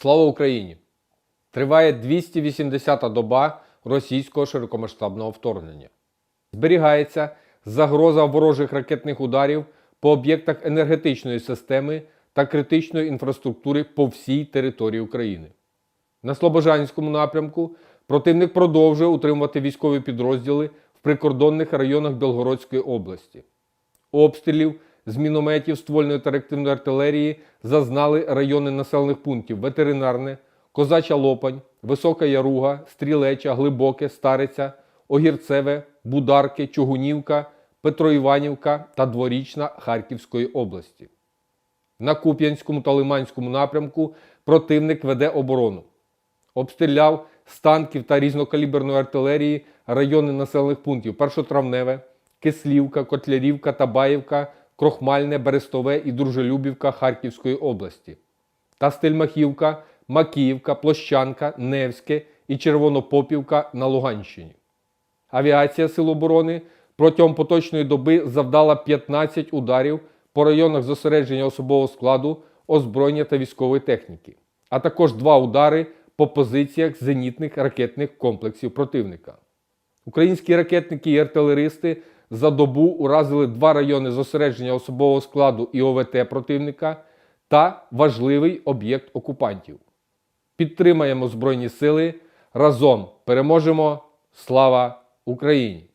Слава Україні! Триває 280-та доба російського широкомасштабного вторгнення. Зберігається загроза ворожих ракетних ударів по об'єктах енергетичної системи та критичної інфраструктури по всій території України. На Слобожанському напрямку противник продовжує утримувати військові підрозділи в прикордонних районах Білгородської області. Обстрілів з мінометів ствольної та реактивної артилерії зазнали райони населених пунктів Ветеринарне, Козача Лопань, Висока Яруга, Стрілеча, Глибоке, Стариця, Огірцеве, Бударки, Чугунівка, Петроіванівка та Дворічна Харківської області. На Куп'янському та Лиманському напрямку противник веде оборону. Обстріляв з танків та різнокаліберної артилерії райони населених пунктів Першотравневе, Кислівка, Котлярівка, Табаївка, Крохмальне, Берестове і Дружелюбівка Харківської області та Стельмахівка, Макіївка, Площанка, Невське і Червонопопівка на Луганщині. Авіація Сил оборони протягом поточної доби завдала 15 ударів по районах зосередження особового складу, озброєння та військової техніки, а також два удари по позиціях зенітних ракетних комплексів противника. Українські ракетники і артилеристи за добу уразили два райони зосередження особового складу і ОВТ противника та важливий об'єкт окупантів. Підтримаємо Збройні Сили. Разом переможемо! Слава Україні!